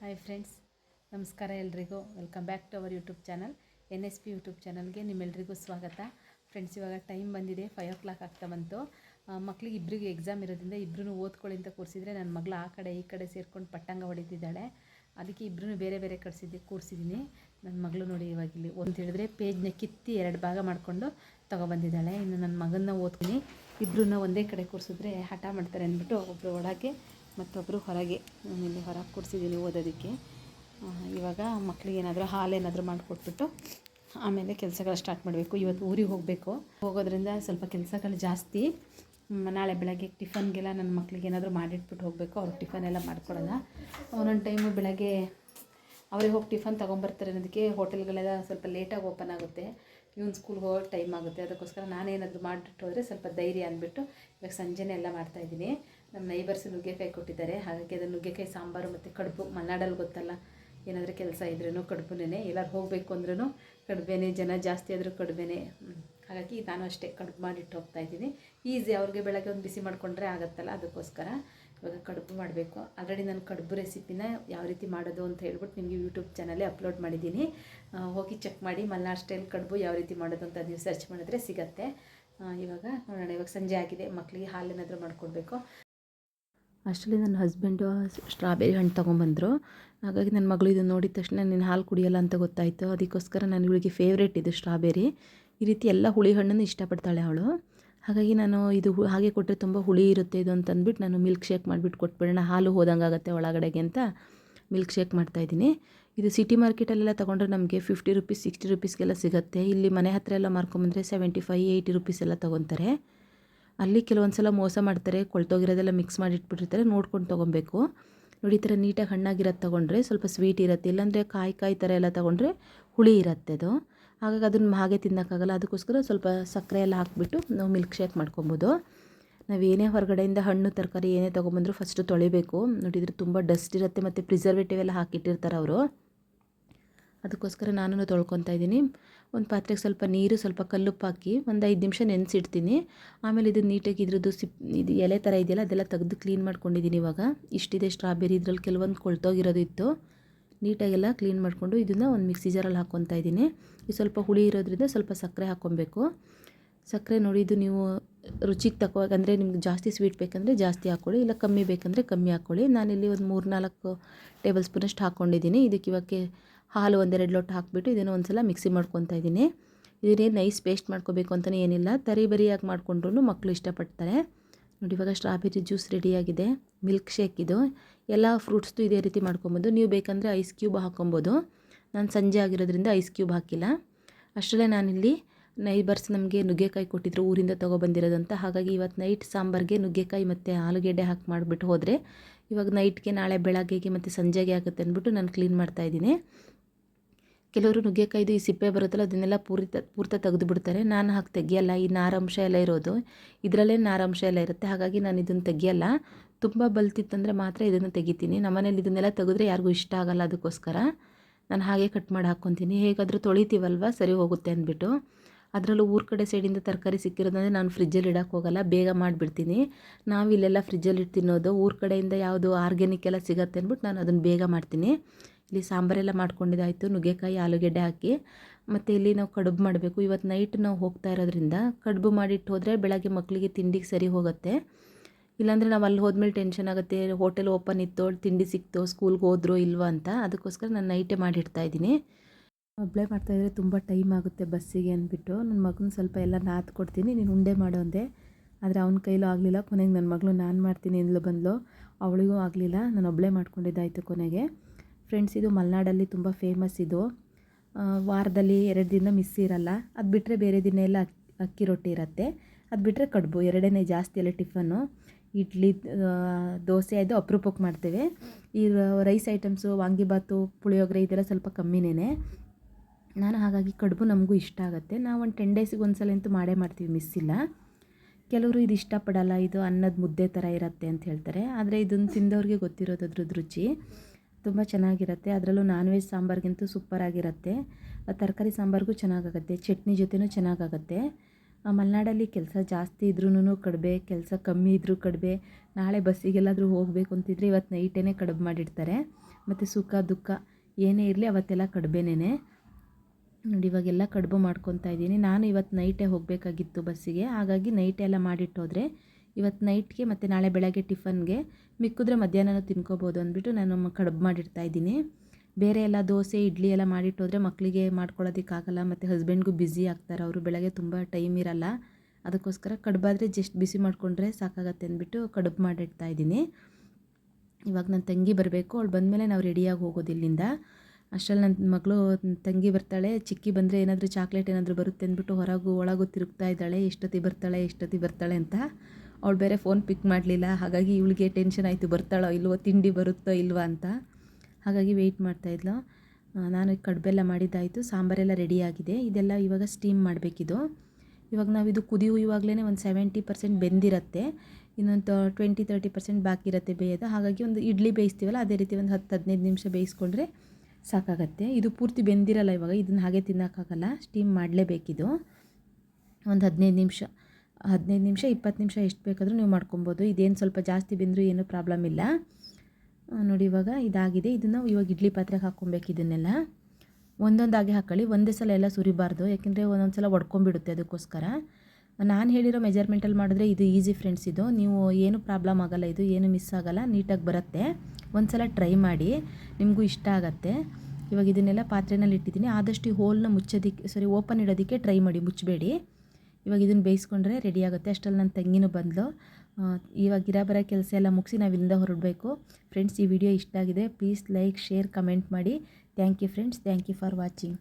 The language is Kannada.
ಹಾಯ್ ಫ್ರೆಂಡ್ಸ್ ನಮಸ್ಕಾರ ಎಲ್ರಿಗೂ. Welcome back to our YouTube channel N S P YouTube ಚಾನಲ್ಗೆ ನಿಮ್ಮೆಲ್ರಿಗೂ ಸ್ವಾಗತ. ಫ್ರೆಂಡ್ಸ್ ಇವಾಗ ಟೈಮ್ ಬಂದಿದೆ ಫೈವ್ ಓ ಕ್ಲಾಕ್ ಆಗ್ತಾ ಬಂತು. ಮಕ್ಳಿಗೆ ಇಬ್ಬರಿಗೆ ಎಕ್ಸಾಮ್ ಇರೋದ್ರಿಂದ ಇಬ್ಬರೂ ಓದ್ಕೊಳ್ಳಿ ಅಂತ ಕೂರಿಸಿದ್ರೆ ನನ್ನ ಮಗಳು ಆ ಕಡೆ ಈ ಕಡೆ ಸೇರ್ಕೊಂಡು ಪಟ್ಟಂಗ ಹೊಡಿತಿದ್ದಾಳೆ. ಅದಕ್ಕೆ ಇಬ್ಬರೂ ಬೇರೆ ಬೇರೆ ಕಳಿಸಿದ್ದೆ ಕೂರಿಸಿದ್ದೀನಿ. ನನ್ನ ಮಗಳು ನೋಡಿ ಇವಾಗ ಇಲ್ಲಿ ಒಂದು ಹೇಳಿದ್ರೆ ಪೇಜ್ನ ಕಿತ್ತಿ ಎರಡು ಭಾಗ ಮಾಡಿಕೊಂಡು ತೊಗೊಬಂದಿದ್ದಾಳೆ ಇನ್ನು ನನ್ನ ಮಗನ್ನ ಓದ್ತೀನಿ. ಇಬ್ಬರನ್ನ ಒಂದೇ ಕಡೆ ಕೂರಿಸಿದ್ರೆ ಹಠ ಮಾಡ್ತಾರೆ ಅಂದ್ಬಿಟ್ಟು ಒಬ್ಬರು ಒಳಗೆ ಮತ್ತೊಬ್ಬರು ಹೊರಗೆ ಇಲ್ಲಿ ಹೊರಗೆ ಕೂರಿಸಿದ್ದೀನಿ ಓದೋದಕ್ಕೆ. ಇವಾಗ ಮಕ್ಕಳಿಗೆ ಏನಾದರೂ ಹಾಲು ಏನಾದರೂ ಮಾಡಿಕೊಟ್ಬಿಟ್ಟು ಆಮೇಲೆ ಕೆಲಸಗಳು ಸ್ಟಾರ್ಟ್ ಮಾಡಬೇಕು. ಇವತ್ತು ಊರಿಗೆ ಹೋಗಬೇಕು. ಹೋಗೋದ್ರಿಂದ ಸ್ವಲ್ಪ ಕೆಲಸಗಳು ಜಾಸ್ತಿ. ನಾಳೆ ಬೆಳಗ್ಗೆ ಟಿಫನ್ಗೆಲ್ಲ ನನ್ನ ಮಕ್ಕಳಿಗೆ ಏನಾದರೂ ಮಾಡಿಟ್ಬಿಟ್ಟು ಹೋಗಬೇಕು. ಅವ್ರಿಗೆ ಟಿಫನ್ ಎಲ್ಲ ಮಾಡ್ಕೊಡೋಲ್ಲ. ಒಂದೊಂದು ಟೈಮು ಬೆಳಗ್ಗೆ ಅವ್ರಿಗೆ ಹೋಗಿ ಟಿಫನ್ ತೊಗೊಂಬರ್ತಾರೆ ಅನ್ನೋದಕ್ಕೆ ಹೋಟೆಲ್ಗಳೆಲ್ಲ ಸ್ವಲ್ಪ ಲೇಟಾಗಿ ಓಪನ್ ಆಗುತ್ತೆ. ಇವನು ಸ್ಕೂಲ್ಗೆ ಹೋಗೋ ಟೈಮ್ ಆಗುತ್ತೆ. ಅದಕ್ಕೋಸ್ಕರ ನಾನೇನಾದರೂ ಮಾಡಿಬಿಟ್ಟು ಹೋದರೆ ಸ್ವಲ್ಪ ಧೈರ್ಯ ಅಂದ್ಬಿಟ್ಟು ಇವಾಗ ಸಂಜೆನೇ ಎಲ್ಲ ಮಾಡ್ತಾಯಿದ್ದೀನಿ ನಮ್ಮ ನೈಬರ್ಸ್ ನುಗ್ಗೆಕಾಯಿ ಕೊಟ್ಟಿದ್ದಾರೆ. ಹಾಗಾಗಿ ಅದನ್ನು ನುಗ್ಗೆಕಾಯಿ, ಸಾಂಬಾರು ಮತ್ತು ಕಡುಬು, ಮಲ್ನಾಡಲ್ಲಿ ಗೊತ್ತಲ್ಲ. ಏನಾದರೂ ಕೆಲಸ ಇದ್ರೂ ಕಡುಬುನೇ ಎಲ್ಲರೂ ಹೋಗಬೇಕು ಅಂದ್ರೂ ಕಡುಬೇನೆ, ಜನ ಜಾಸ್ತಿ ಆದರೂ ಕಡುಬೇನೆ. ಹಾಗಾಗಿ ನಾನು ಅಷ್ಟೇ ಕಡುಬು ಮಾಡಿಟ್ಟು ಹೋಗ್ತಾ ಇದ್ದೀನಿ. ಈಸಿ ಅವ್ರಿಗೆ ಬೆಳಗ್ಗೆ ಒಂದು ಬಿಸಿ ಮಾಡಿಕೊಂಡ್ರೆ ಆಗುತ್ತಲ್ಲ ಅದಕ್ಕೋಸ್ಕರ ಇವಾಗ ಕಡುಬು ಮಾಡಬೇಕು. ಆಲ್ರೆಡಿ ನಾನು ಕಡುಬು ರೆಸಿಪಿನ ಯಾವ ರೀತಿ ಮಾಡೋದು ಅಂತ ಹೇಳ್ಬಿಟ್ಟು ನಿಮಗೆ ಯೂಟ್ಯೂಬ್ ಚಾನಲೇ ಅಪ್ಲೋಡ್ ಮಾಡಿದ್ದೀನಿ. ಹೋಗಿ ಚೆಕ್ ಮಾಡಿ ಮಲ್ನಾಡ್ ಸ್ಟೈಲ್ ಕಡುಬು ಯಾವ ರೀತಿ ಮಾಡೋದು ಅಂತ ನೀವು ಸರ್ಚ್ ಮಾಡಿದ್ರೆ ಸಿಗತ್ತೆ. ಇವಾಗ ನೋಡೋಣ, ಇವಾಗ ಸಂಜೆ ಆಗಿದೆ. ಮಕ್ಕಳಿಗೆ ಹಾಲೇನಾದರೂ ಮಾಡಿಕೊಡ್ಬೇಕು. ಅಷ್ಟರಲ್ಲಿ ನನ್ನ ಹಸ್ಬೆಂಡು ಸ್ಟ್ರಾಬೆರಿ ಹಣ್ಣು ತೊಗೊಂಬಂದರು. ಹಾಗಾಗಿ ನನ್ನ ಮಗಳು ಇದನ್ನು ನೋಡಿದ ತಕ್ಷಣ ನೀನು ಹಾಲು ಕುಡಿಯಲ್ಲ ಅಂತ ಗೊತ್ತಾಯಿತು. ಅದಕ್ಕೋಸ್ಕರ ನಾನು ಇವಳಿಗೆ ಫೇವ್ರೇಟ್ ಇದು ಸ್ಟ್ರಾಬೆರಿ ಈ ರೀತಿ ಎಲ್ಲ ಹುಳಿ ಹಣ್ಣನ್ನು ಇಷ್ಟಪಡ್ತಾಳೆ ಅವಳು. ಹಾಗಾಗಿ ನಾನು ಇದು ಹಾಗೆ ಕೊಟ್ಟರೆ ತುಂಬ ಹುಳಿ ಇರುತ್ತೆ ಇದು ಅಂತ ಅಂದ್ಬಿಟ್ಟು ನಾನು ಮಿಲ್ಕ್ ಶೇಕ್ ಮಾಡಿಬಿಟ್ಟು ಕೊಟ್ಬಿಡೋಣ. ಹಾಲು ಹೋದಂಗೆ ಆಗುತ್ತೆ ಒಳಗಡೆಗೆ ಅಂತ ಮಿಲ್ಕ್ ಶೇಕ್ ಮಾಡ್ತಾಯಿದ್ದೀನಿ ಇದು ಸಿಟಿ ಮಾರ್ಕೆಟಲ್ಲೆಲ್ಲ ತೊಗೊಂಡ್ರೆ ನಮಗೆ ಫಿಫ್ಟಿ ರುಪೀಸ್ ಸಿಕ್ಸ್ಟಿ ರುಪೀಸ್ಗೆಲ್ಲ ಸಿಗುತ್ತೆ. ಇಲ್ಲಿ ಮನೆ ಹತ್ರ ಎಲ್ಲ ಮಾರ್ಕೊಂಬಂದರೆ ಸೆವೆಂಟಿ ಫೈ ಏಯ್ಟಿ ರುಪೀಸ್ ಎಲ್ಲ ತೊಗೊತಾರೆ. ಅಲ್ಲಿ ಕೆಲವೊಂದು ಸಲ ಮೋಸ ಮಾಡ್ತಾರೆ, ಕೊಳ್ತೋಗಿರೋದೆಲ್ಲ ಮಿಕ್ಸ್ ಮಾಡಿ ಇಟ್ಬಿಟ್ಟಿರ್ತಾರೆ ನೋಡ್ಕೊಂಡು ತೊಗೊಬೇಕು. ನೋಡಿ, ಈ ಥರ ನೀಟಾಗಿ ಹಣ್ಣಾಗಿರೋದು ತೊಗೊಂಡ್ರೆ ಸ್ವಲ್ಪ ಸ್ವೀಟ್ ಇರುತ್ತೆ, ಇಲ್ಲಾಂದರೆ ಕಾಯಿ ಕಾಯಿ ಥರ ಎಲ್ಲ ತೊಗೊಂಡ್ರೆ ಹುಳಿ ಇರುತ್ತೆ ಅದು. ಹಾಗಾಗಿ ಅದನ್ನು ಹಾಗೆ ತಿನ್ನೋಕ್ಕಾಗಲ್ಲ, ಅದಕ್ಕೋಸ್ಕರ ಸ್ವಲ್ಪ ಸಕ್ಕರೆ ಎಲ್ಲ ಹಾಕಿಬಿಟ್ಟು ನಾವು ಮಿಲ್ಕ್ ಶೇಕ್ ಮಾಡ್ಕೊಬೋದು. ನಾವು ಏನೇ ಹೊರಗಡೆಯಿಂದ ಹಣ್ಣು, ತರಕಾರಿ ಏನೇ ತೊಗೊಂಬಂದ್ರು ಫಸ್ಟು ತೊಳಿಬೇಕು. ನೋಡಿದರೆ ತುಂಬ ಡಸ್ಟ್ ಇರುತ್ತೆ, ಮತ್ತು ಪ್ರಿಸರ್ವೇಟಿವ್ ಎಲ್ಲ ಹಾಕಿಟ್ಟಿರ್ತಾರೆ ಅವರು. ಅದಕ್ಕೋಸ್ಕರ ನಾನು ತೊಳ್ಕೊತಾ ಇದ್ದೀನಿ. ಒಂದು ಪಾತ್ರೆಗೆ ಸ್ವಲ್ಪ ನೀರು, ಸ್ವಲ್ಪ ಕಲ್ಲುಪ್ಪು ಹಾಕಿ ಒಂದು ಐದು ನಿಮಿಷ ನೆನೆಸಿಡ್ತೀನಿ. ಆಮೇಲೆ ಇದು ನೀಟಾಗಿ ಇದ್ರದ್ದು ಸಿಪ್, ಇದು ಎಲೆ ಥರ ಇದೆಯಲ್ಲ, ಅದೆಲ್ಲ ತೆಗೆದು ಕ್ಲೀನ್ ಮಾಡ್ಕೊಂಡಿದ್ದೀನಿ ಇವಾಗ. ಇಷ್ಟಿದೆ ಸ್ಟ್ರಾಬೆರಿ, ಇದ್ರಲ್ಲಿ ಕೆಲವೊಂದು ಕೊಳ್ತೋಗಿರೋದು ಇತ್ತು. ನೀಟಾಗೆಲ್ಲ ಕ್ಲೀನ್ ಮಾಡಿಕೊಂಡು ಇದನ್ನು ಒಂದು ಮಿಕ್ಸಿ ಜಾರಲ್ಲಿ ಹಾಕ್ಕೊತಾ ಇದ್ದೀನಿ. ಇದು ಸ್ವಲ್ಪ ಹುಳಿ ಇರೋದ್ರಿಂದ ಸ್ವಲ್ಪ ಸಕ್ಕರೆ ಹಾಕ್ಕೊಬೇಕು. ಸಕ್ಕರೆ ನೋಡಿ, ಇದು ನೀವು ರುಚಿಗೆ ತಕ್ಕ, ಅಂದರೆ ನಿಮ್ಗೆ ಜಾಸ್ತಿ ಸ್ವೀಟ್ ಬೇಕಂದರೆ ಜಾಸ್ತಿ ಹಾಕ್ಕೊಳ್ಳಿ, ಇಲ್ಲ ಕಮ್ಮಿ ಬೇಕಂದರೆ ಕಮ್ಮಿ ಹಾಕ್ಕೊಳ್ಳಿ. ನಾನಿಲ್ಲಿ ಒಂದು ಮೂರು ನಾಲ್ಕು ಟೇಬಲ್ ಸ್ಪೂನಷ್ಟು ಹಾಕ್ಕೊಂಡಿದ್ದೀನಿ. ಇದಕ್ಕೆ ಇವಾಗ ಹಾಲು ಒಂದೆರಡು ಲೋಟ ಹಾಕಿಬಿಟ್ಟು ಇದನ್ನು ಒಂದು ಸಲ ಮಿಕ್ಸಿ ಮಾಡ್ಕೊತಾ ಇದ್ದೀನಿ. ಇದನ್ನೇ ನೈಸ್ ಪೇಸ್ಟ್ ಮಾಡ್ಕೋಬೇಕು ಅಂತಲೇ ಏನಿಲ್ಲ. ತರಿ ಬರಿಯಾಗಿ ಮಾಡಿಕೊಂಡ್ರೂ ಮಕ್ಕಳು ಇಷ್ಟಪಡ್ತಾರೆ. ನೋಡಿ, ಇವಾಗ ಸ್ಟ್ರಾಬೆರಿ ಜ್ಯೂಸ್ ರೆಡಿಯಾಗಿದೆ. ಮಿಲ್ಕ್ ಶೇಕ್ ಇದು. ಎಲ್ಲ ಫ್ರೂಟ್ಸ್ದು ಇದೇ ರೀತಿ ಮಾಡ್ಕೊಬೋದು. ನೀವು ಬೇಕಂದರೆ ಐಸ್ ಕ್ಯೂಬ್ ಹಾಕೊಬೋದು. ನಾನು ಸಂಜೆ ಆಗಿರೋದ್ರಿಂದ ಐಸ್ ಕ್ಯೂಬ್ ಹಾಕಿಲ್ಲ. ಅಷ್ಟರಲ್ಲೇ ನಾನಿಲ್ಲಿ ನೈಬರ್ಸ್ ನಮಗೆ ನುಗ್ಗೆಕಾಯಿ ಕೊಟ್ಟಿದ್ರು. ಊರಿಂದ ತೊಗೊಬಂದಿರೋದಂತ ಹಾಗಾಗಿ ಇವತ್ತು ನೈಟ್ ಸಾಂಬಾರಿಗೆ ನುಗ್ಗೆಕಾಯಿ ಮತ್ತು ಆಲೂಗೆಡ್ಡೆ ಹಾಕಿ ಮಾಡಿಬಿಟ್ಟು ಹೋದರೆ ಇವಾಗ ನೈಟ್ಗೆ, ನಾಳೆ ಬೆಳಗ್ಗೆಗೆ ಮತ್ತು ಸಂಜೆಗೆ ಆಗುತ್ತೆ ಅಂದ್ಬಿಟ್ಟು ನಾನು ಕ್ಲೀನ್ ಮಾಡ್ತಾಯಿದ್ದೀನಿ ಕೆಲವರು ನುಗ್ಗೆಕಾಯ್ದು ಈ ಸಿಪ್ಪೆ ಬರುತ್ತಲ್ಲ, ಅದನ್ನೆಲ್ಲ ಪೂರ್ತಿ ಪೂರ್ತ ತೆಗೆದು ಬಿಡ್ತಾರೆ ನಾನು ಹಾಗೆ ತೆಗಿಯಲ್ಲ. ಈ ನಾರಾಂಶ ಎಲ್ಲ ಇರೋದು. ಇದರಲ್ಲೇ ನಾರಾಂಶ ಎಲ್ಲ ಇರುತ್ತೆ. ಹಾಗಾಗಿ ನಾನು ಇದನ್ನು ತೆಗಿಯಲ್ಲ. ತುಂಬ ಬಲ್ತಿತ್ತಂದರೆ ಮಾತ್ರ ಇದನ್ನು ತೆಗಿತೀನಿ. ನಮ್ಮನೇಲಿ ಇದನ್ನೆಲ್ಲ ತೆಗೆದ್ರೆ ಯಾರಿಗೂ ಇಷ್ಟ ಆಗಲ್ಲ ಅದಕ್ಕೋಸ್ಕರ. ನಾನು ಹಾಗೆ ಕಟ್ ಮಾಡಿ ಹಾಕ್ಕೊತೀನಿ ಹೇಗಾದರೂ ತೊಳಿತೀವಲ್ವ? ಸರಿ ಹೋಗುತ್ತೆ ಅಂದ್ಬಿಟ್ಟು. ಅದರಲ್ಲೂ ಊರ ಕಡೆ ಸೈಡಿಂದ ತರಕಾರಿ ಸಿಕ್ಕಿರೋದಂದರೆ ನಾನು ಫ್ರಿಜ್ಜಲ್ಲಿ ಇಡೋಕ್ಕೆ ಹೋಗಲ್ಲ. ಬೇಗ ಮಾಡಿಬಿಡ್ತೀನಿ. ನಾವು ಇಲ್ಲೆಲ್ಲ ಫ್ರಿಜ್ಜಲ್ಲಿ ತಿನ್ನೋದು. ಊರ ಕಡೆಯಿಂದ ಯಾವುದು ಆರ್ಗ್ಯಾನಿಕ್ ಎಲ್ಲ ಸಿಗತ್ತೆ ಅಂದ್ಬಿಟ್ಟು ನಾನು ಅದನ್ನು ಬೇಗ ಮಾಡ್ತೀನಿ. ಇಲ್ಲಿ ಸಾಂಬಾರೆಲ್ಲ ಮಾಡ್ಕೊಂಡಿದ್ದಾಯಿತು. ನುಗ್ಗೆಕಾಯಿ, ಆಲೂಗೆಡ್ಡೆ ಹಾಕಿ. ಮತ್ತು ಇಲ್ಲಿ ನಾವು ಕಡುಬು ಮಾಡಬೇಕು. ಇವತ್ತು ನೈಟ್ ನಾವು ಹೋಗ್ತಾ ಇರೋದ್ರಿಂದ ಕಡುಬು ಮಾಡಿಟ್ಟು ಹೋದರೆ ಬೆಳಗ್ಗೆ ಮಕ್ಕಳಿಗೆ ತಿಂಡಿಗೆ ಸರಿ ಹೋಗುತ್ತೆ. ಇಲ್ಲಾಂದರೆ ನಾವು ಅಲ್ಲಿ ಹೋದ್ಮೇಲೆ ಟೆನ್ಷನ್ ಆಗುತ್ತೆ. ಹೋಟೆಲ್ ಓಪನ್ ಇತ್ತು, ತಿಂಡಿ ಸಿಕ್ತೋ ಸ್ಕೂಲ್ಗೆ ಹೋದ್ರೋ ಇಲ್ವೋ ಅಂತ. ಅದಕ್ಕೋಸ್ಕರ ನಾನು ನೈಟೇ ಮಾಡಿಡ್ತಾ ಇದ್ದೀನಿ. ಒಬ್ಬಳೆ ಮಾಡ್ತಾಯಿದ್ರೆ ತುಂಬ ಟೈಮ್ ಆಗುತ್ತೆ ಬಸ್ಸಿಗೆ ಅಂದ್ಬಿಟ್ಟು. ನನ್ನ ಮಗನ ಸ್ವಲ್ಪ ಎಲ್ಲ ನಾತ್ ಕೊಡ್ತೀನಿ. ನೀನು ಉಂಡೆ ಮಾಡೋ ಅಂದೆ. ಆದರೆ ಅವನ ಕೈಲೂ ಆಗಲಿಲ್ಲ. ಕೊನೆಗೆ ನನ್ನ ಮಗಳು ನಾನು ಮಾಡ್ತೀನಿ ಅಂದ್ಲು ಬಂದ್ಲು. ಅವಳಿಗೂ ಆಗಲಿಲ್ಲ. ನಾನು ಒಬ್ಬಳೇ ಮಾಡ್ಕೊಂಡಿದ್ದಾಯಿತು ಕೊನೆಗೆ. ಫ್ರೆಂಡ್ಸ್, ಇದು ಮಲೆನಾಡಲ್ಲಿ ತುಂಬ ಫೇಮಸ್ ಇದು. ವಾರದಲ್ಲಿ ಎರಡು ದಿನ ಮಿಸ್ ಇರಲ್ಲ. ಅದು ಬಿಟ್ಟರೆ ಬೇರೆ ದಿನ ಎಲ್ಲ ಅಕ್ಕಿ ರೊಟ್ಟಿ ಇರುತ್ತೆ. ಅದು ಬಿಟ್ಟರೆ ಕಡುಬು, ಎರಡನೇ ಜಾಸ್ತಿ ಎಲ್ಲ ಟಿಫನ್ನು ಇಡ್ಲಿ ದೋಸೆ ಅದು ಅಪರೂಪಕ್ಕೆ ಮಾಡ್ತೇವೆ. ಈ ರೈಸ್ ಐಟಮ್ಸು ವಾಂಗಿಬಾತು ಪುಳಿಯೋಗರೆ ಇದೆಲ್ಲ ಸ್ವಲ್ಪ ಕಮ್ಮಿನೇ ನಾನು ಹಾಗಾಗಿ ಕಡುಬು ನಮಗೂ ಇಷ್ಟ ಆಗುತ್ತೆ. ನಾವು ಒಂದು ಟೆನ್ ಡೇಸಿಗೆ ಒಂದು ಸಲ ಅಂತೂ ಮಾಡೇ ಮಾಡ್ತೀವಿ ಮಿಸ್ ಇಲ್ಲ. ಕೆಲವರು ಇದು ಇಷ್ಟಪಡಲ್ಲ, ಇದು ಅನ್ನದ ಮುದ್ದೆ ಥರ ಇರುತ್ತೆ ಅಂತ ಹೇಳ್ತಾರೆ. ಆದರೆ ಇದನ್ನು ತಿಂದವ್ರಿಗೆ ಗೊತ್ತಿರೋದು ಅದ್ರದ್ದು ರುಚಿ. ತುಂಬ ಚೆನ್ನಾಗಿರುತ್ತೆ. ಅದರಲ್ಲೂ ನಾನ್ ವೆಜ್ ಸಾಂಬಾರ್ಗಿಂತೂ ಸೂಪರಾಗಿರುತ್ತೆ. ತರಕಾರಿ ಸಾಂಬಾರಿಗೂ ಚೆನ್ನಾಗಾಗುತ್ತೆ. ಚಟ್ನಿ ಜೊತೆನೂ ಚೆನ್ನಾಗಾಗುತ್ತೆ. ಮಲೆನಾಡಲ್ಲಿ ಕೆಲಸ ಜಾಸ್ತಿ ಇದ್ರೂ ಕಡಿಮೆ ಕೆಲಸ ಕಮ್ಮಿ ಇದ್ದರೂ ಕಡಿಮೆ ನಾಳೆ ಬಸ್ಸಿಗೆಲ್ಲಾದರೂ ಹೋಗಬೇಕು ಅಂತಿದ್ರೆ ಇವತ್ತು ನೈಟೇ ಕಡಿಮೆ ಮಾಡಿರ್ತಾರೆ ಮತ್ತು ಸುಖ, ದುಃಖ ಏನೇ ಇರಲಿ ಅವತ್ತೆಲ್ಲ ಕಡಿಮೆನೇ ನೋಡಿ, ಇವಾಗೆಲ್ಲ ಕಡುಬು ಮಾಡ್ಕೊತಾ ಇದ್ದೀನಿ. ನಾನು ಇವತ್ತು ನೈಟೇ ಹೋಗಬೇಕಾಗಿತ್ತು ಬಸ್ಸಿಗೆ. ಹಾಗಾಗಿ ನೈಟೇ ಎಲ್ಲ ಮಾಡಿಟ್ಟೋದ್ರೆ ಇವತ್ತು ನೈಟ್ಗೆ ಮತ್ತು ನಾಳೆ ಬೆಳಗ್ಗೆ ಟಿಫನ್ಗೆ ಮಿಕ್ಕಿದ್ರೆ ಮಧ್ಯಾಹ್ನನೂ ತಿನ್ಕೋಬೋದು ಅಂದ್ಬಿಟ್ಟು ನಾನು ಕಡುಬು ಮಾಡಿಡ್ತಾ ಇದ್ದೀನಿ. ಬೇರೆ ಎಲ್ಲ ದೋಸೆ, ಇಡ್ಲಿ ಎಲ್ಲ ಮಾಡಿಟ್ಟೋದ್ರೆ ಮಕ್ಕಳಿಗೆ ಮಾಡ್ಕೊಳ್ಳೋದಕ್ಕಾಗಲ್ಲ, ಮತ್ತು ಹಸ್ಬೆಂಡ್ಗೂ ಬ್ಯುಸಿ ಆಗ್ತಾರೆ, ಅವರು ಬೆಳಗ್ಗೆ ತುಂಬ ಟೈಮ್ ಇರಲ್ಲ. ಅದಕ್ಕೋಸ್ಕರ ಕಡುಬಾದರೆ ಜಸ್ಟ್ ಬಿಸಿ ಮಾಡಿಕೊಂಡ್ರೆ ಸಾಕಾಗತ್ತೆ ಅಂದ್ಬಿಟ್ಟು ಕಡುಬು ಮಾಡಿಡ್ತಾ ಇದ್ದೀನಿ. ಇವಾಗ ನನ್ನ ತಂಗಿ ಬರಬೇಕು, ಅವಳು ಬಂದಮೇಲೆ ನಾವು ರೆಡಿಯಾಗಿ ಹೋಗೋದು ಇಲ್ಲಿಂದ. ಅಷ್ಟರಲ್ಲಿ ನನ್ನ ಮಗಳು, ತಂಗಿ ಬರ್ತಾಳೆ, ಚಿಕ್ಕಿ ಬಂದರೆ ಏನಾದರೂ ಚಾಕ್ಲೇಟ್ ಏನಾದರೂ ಬರುತ್ತೆ ಅಂದ್ಬಿಟ್ಟು ಹೊರಗೂ, ಒಳಗೂ ತಿರುಗ್ತಾ ಇದ್ದಾಳೆ, ಎಷ್ಟೊತ್ತಿಗೆ ಬರ್ತಾಳೆ ಎಷ್ಟೊತ್ತಿಗೆ ಬರ್ತಾಳೆ ಅಂತ. ಅವಳು ಬೇರೆ ಫೋನ್ ಪಿಕ್ ಮಾಡಲಿಲ್ಲ. ಹಾಗಾಗಿ ಇವಳಿಗೆ ಟೆನ್ಷನ್ ಆಯಿತು. ಬರ್ತಾಳೋ ಇಲ್ವೋ, ತಿಂಡಿ ಬರುತ್ತೋ ಇಲ್ವಾ ಅಂತ. ಹಾಗಾಗಿ ವೆಯ್ಟ್ ಮಾಡ್ತಾಯಿದ್ಲು ನಾನು ಕಡುಬೆಲ್ಲ ಮಾಡಿದ್ದಾಯಿತು. ಸಾಂಬಾರೆಲ್ಲ ರೆಡಿಯಾಗಿದೆ ಇದೆಲ್ಲ ಇವಾಗ ಸ್ಟೀಮ್ ಮಾಡಬೇಕಿದು. ಇವಾಗ ನಾವು ಇದು ಕುದಿಯು ಇವಾಗಲೇ ಒಂದು ಸೆವೆಂಟಿ ಪರ್ಸೆಂಟ್ ಬೆಂದಿರುತ್ತೆ. ಇನ್ನೊಂದು ಟ್ವೆಂಟಿ ತರ್ಟಿ ಪರ್ಸೆಂಟ್ ಬಾಕಿ ಇರುತ್ತೆ ಬೇಯೋದು. ಹಾಗಾಗಿ ಒಂದು ಇಡ್ಲಿ ಬೇಯಿಸ್ತೀವಲ್ಲ, ಅದೇ ರೀತಿ ಒಂದು ಹತ್ತು, ಹದಿನೈದು ನಿಮಿಷ ಬೇಯಿಸ್ಕೊಂಡ್ರೆ ಸಾಕಾಗತ್ತೆ. ಇದು ಪೂರ್ತಿ ಬೆಂದಿರಲ್ಲ ಇವಾಗ. ಇದನ್ನು ಹಾಗೆ ತಿನ್ನೋಕ್ಕಾಗಲ್ಲ. ಸ್ಟೀಮ್ ಮಾಡಲೇಬೇಕಿದು. ಒಂದು ಹದಿನೈದು ನಿಮಿಷ. ಹದಿನೈದು ನಿಮಿಷ, ಇಪ್ಪತ್ತು ನಿಮಿಷ ಎಷ್ಟು ಬೇಕಾದರೂ ನೀವು ಮಾಡ್ಕೊಬೋದು. ಇದೇನು ಸ್ವಲ್ಪ ಜಾಸ್ತಿ ಬಂದರೂ ಏನೂ ಪ್ರಾಬ್ಲಮ್ ಇಲ್ಲ. ನೋಡಿ ಇವಾಗ ಇದಾಗಿದೆ. ಇದನ್ನು ಇವಾಗ ಇಡ್ಲಿ ಪಾತ್ರೆಗೆ ಹಾಕ್ಕೊಬೇಕು ಇದನ್ನೆಲ್ಲ. ಒಂದೊಂದಾಗಿ ಹಾಕೊಳ್ಳಿ. ಒಂದೇ ಸಲ ಎಲ್ಲ ಸುರಿಬಾರ್ದು. ಯಾಕೆಂದರೆ ಒಂದೊಂದು ಸಲ ಒಡ್ಕೊಂಬಿಡುತ್ತೆ ಅದಕ್ಕೋಸ್ಕರ. ನಾನು ಹೇಳಿರೋ ಮೆಜರ್ಮೆಂಟಲ್ಲಿ ಮಾಡಿದ್ರೆ ಇದು ಈಸಿ ಫ್ರೆಂಡ್ಸ್ ಇದು. ನೀವು ಏನು ಪ್ರಾಬ್ಲಮ್ ಆಗಲ್ಲ ಇದು. ಏನು ಮಿಸ್ ಆಗಲ್ಲ. ನೀಟಾಗಿ ಬರುತ್ತೆ. ಒಂದು ಸಲ ಟ್ರೈ ಮಾಡಿ. ನಿಮಗೂ ಇಷ್ಟ ಆಗತ್ತೆ. ಇವಾಗ ಇದನ್ನೆಲ್ಲ ಪಾತ್ರೆನಲ್ಲಿ ಇಟ್ಟಿದ್ದೀನಿ. ಆದಷ್ಟು ಹೋಲ್ನ ಮುಚ್ಚೋದಕ್ಕೆ ಸಾರಿ ಓಪನ್ ಇಡೋದಕ್ಕೆ ಟ್ರೈ ಮಾಡಿ. ಮುಚ್ಚಬೇಡಿ. ಇವಾಗ ಇದನ್ನು ಬೇಯಿಸ್ಕೊಂಡ್ರೆ ರೆಡಿ ಆಗುತ್ತೆ. ಅಷ್ಟರಲ್ಲಿ ನನ್ನ ತಂಗಿನೂ ಬಂದಳು ಇವಾಗ ಗಿರ ಬರೋ ಕೆಲಸ ಎಲ್ಲ ಮುಗಿಸಿ ನಾವು ಇಲ್ಲಿಂದ ಹೊರಡಬೇಕು. ಫ್ರೆಂಡ್ಸ್ ಈ ವಿಡಿಯೋ ಇಷ್ಟ ಆಗಿದೆ. ಪ್ಲೀಸ್ ಲೈಕ್ ಶೇರ್ ಕಮೆಂಟ್ ಮಾಡಿ. Thank you friends thank you for watching